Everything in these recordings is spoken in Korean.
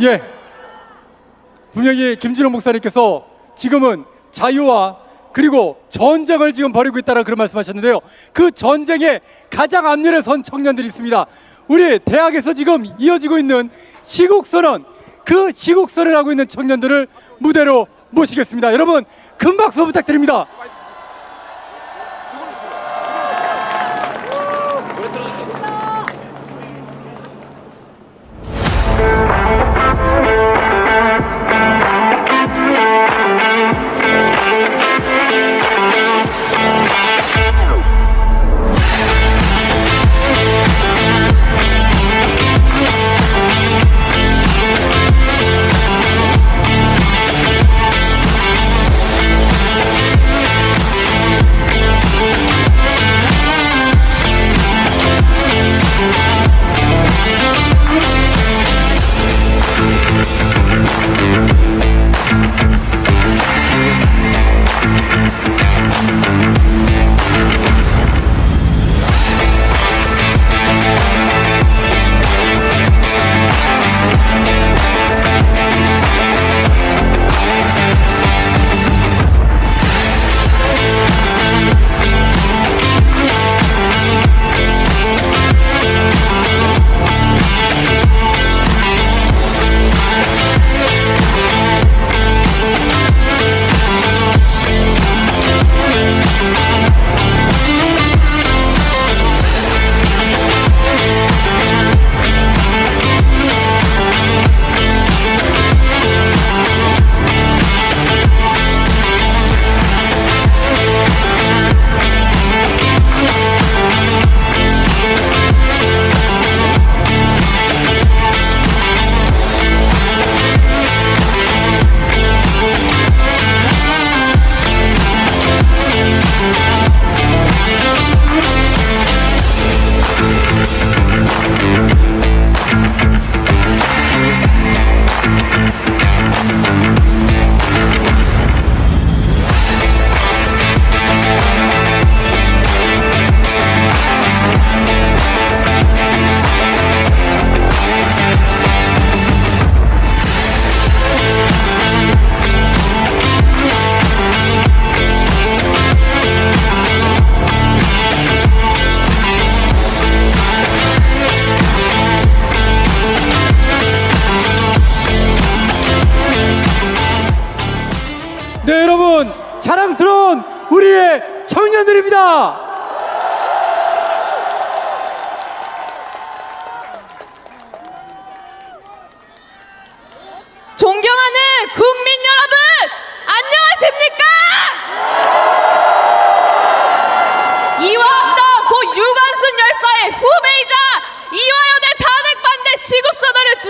예. 분명히 김진호 목사님께서 지금은 자유와 그리고 전쟁을 지금 벌이고 있다는 그런 말씀하셨는데요. 그 전쟁에 가장 앞면에 선 청년들이 있습니다. 우리 대학에서 지금 이어지고 있는 시국선언, 그 시국선을 하고 있는 청년들을 무대로 모시겠습니다. 여러분, 큰 박수 부탁드립니다.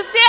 te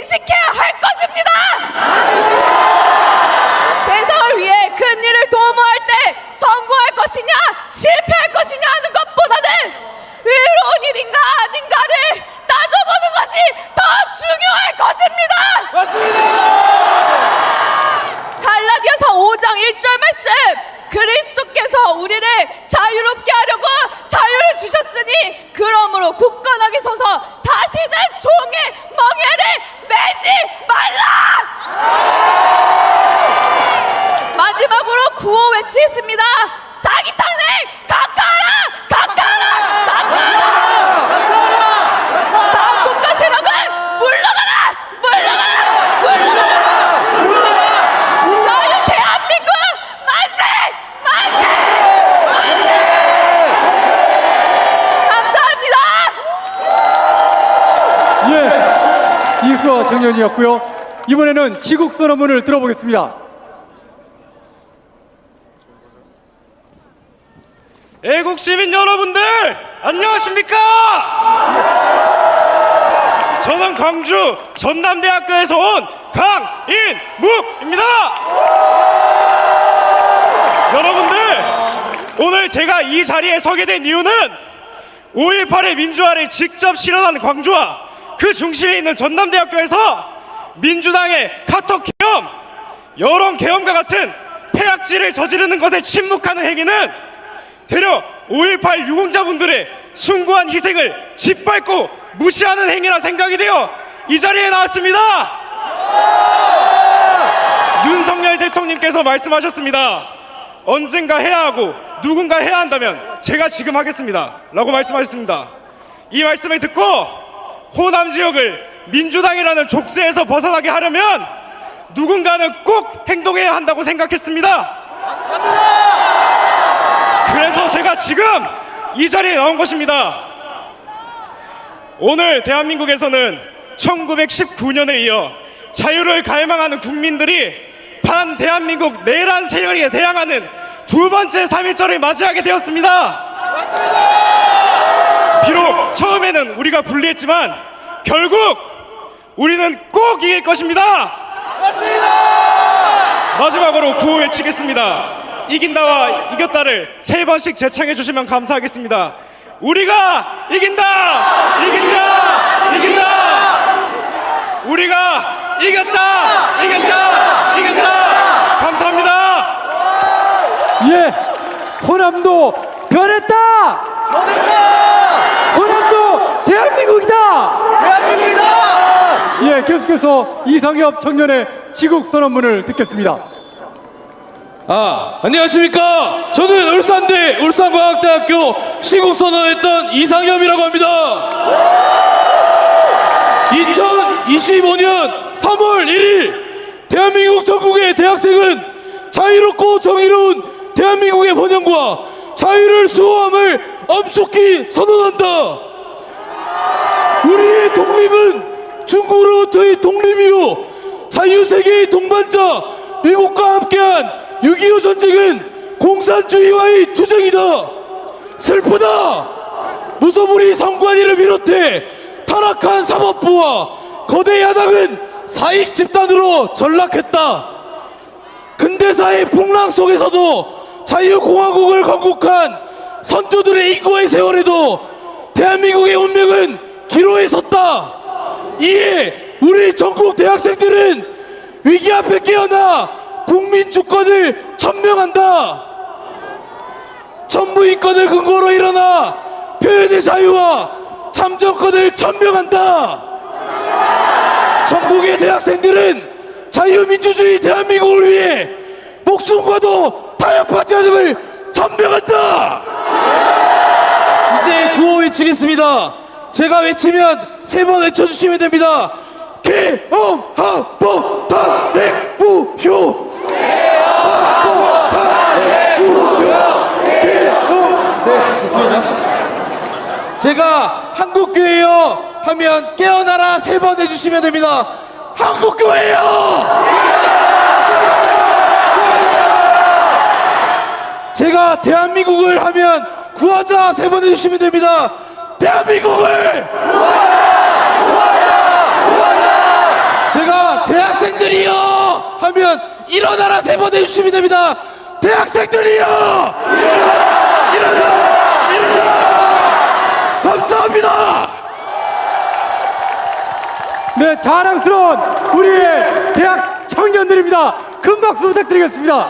인식해야 할 것입니다. 세상을 위해 큰 일을 도모할 때 성공할 것이냐 실패할 것이냐 하는 것보다는 의로운 일인가 아닌가를 따져보는 것이 더 중요할 것입니다. 맞습니다. 갈라디아서 5장 1절 말씀 그리스도께서 우리를 자유롭게 하려고 자유를 주셨으니 그러므로 굳건하게 서서 다시는 종의 멍에를 예, 이수와 청년이었고요. 이번에는 시국 선언문을 들어보겠습니다. 애국 시민 여러분들 안녕하십니까? 저는 광주 전남대학교에서 온 강인묵입니다. 여러분들 오늘 제가 이 자리에 서게 된 이유는 5.18의 민주화를 직접 실현한 광주와 그 중심에 있는 전남대학교에서 민주당의 카톡 계엄, 여론 계엄과 같은 폐악질을 저지르는 것에 침묵하는 행위는 대려 5.18 유공자분들의 숭고한 희생을 짓밟고 무시하는 행위라 생각이 되어 이 자리에 나왔습니다. 윤석열 대통령께서 말씀하셨습니다. 언젠가 해야 하고 누군가 해야 한다면 제가 지금 하겠습니다. 라고 말씀하셨습니다. 이 말씀을 듣고 호남 지역을 민주당이라는 족쇄에서 벗어나게 하려면 누군가는 꼭 행동해야 한다고 생각했습니다. 그래서 제가 지금 이 자리에 나온 것입니다. 오늘 대한민국에서는 1919년에 이어 자유를 갈망하는 국민들이 반 대한민국 내란 세력에 대항하는 두 번째 3.1절을 맞이하게 되었습니다. 비록 처음에는 우리가 불리했지만 결국 우리는 꼭 이길 것입니다. 마지막으로 구호 외치겠습니다. 이긴다와 이겼다를 세 번씩 재창해 주시면 감사하겠습니다. 우리가 이긴다! 이긴다! 이긴다! 우리가 이겼다! 이겼다! 이겼다! 감사합니다. 예, 호남도 변했다. 변했다! 대한민국이다. 대한민국이다! 예, 계속해서 이상엽 청년의 시국 선언문을 듣겠습니다. 아, 안녕하십니까. 저는 울산대 울산과학대학교 시국 선언했던 이상엽이라고 합니다. 2025년 3월 1일 대한민국 전국의 대학생은 자유롭고 정의로운 대한민국의 번영과 자유를 수호함을 엄숙히 선언한다. 우리의 독립은 중국으로부터의 독립이요. 자유세계의 동반자 미국과 함께한 6.25 전쟁은 공산주의와의 투쟁이다. 슬프다. 무소불위 성관위를 비롯해 타락한 사법부와 거대 야당은 사익 집단으로 전락했다. 근대사의 풍랑 속에서도 자유공화국을 건국한 선조들의 인고의 세월에도 대한민국의 운명은 기로에 섰다. 이에 우리 전국 대학생들은 위기 앞에 깨어나 국민 주권을 천명한다. 전부인권을 근거로 일어나 표현의 자유와 참정권을 천명한다. 전국의 대학생들은 자유민주주의 대한민국을 위해 목숨과도 타협하지 않음을 천명한다. 이제 구호 외치겠습니다. 제가 외치면 세 번 외쳐주시면 됩니다. 개엄하법 탄핵무효 합법 탄핵무효 개엄 네. 제가 한국교회요 하면 깨어나라 세 번 해주시면 됩니다. 한국교회요. 제가 대한민국을 하면 구하자 세 번 해주시면 됩니다. 대한민국을 구하라! 구하라! 구하라! 제가 대학생들이요! 하면 일어나라 세 번 해주시면 됩니다. 대학생들이요! 일어나! 일어나! 일어나! 감사합니다. 네, 자랑스러운 우리의 대학 청년들입니다. 큰 박수 부탁드리겠습니다.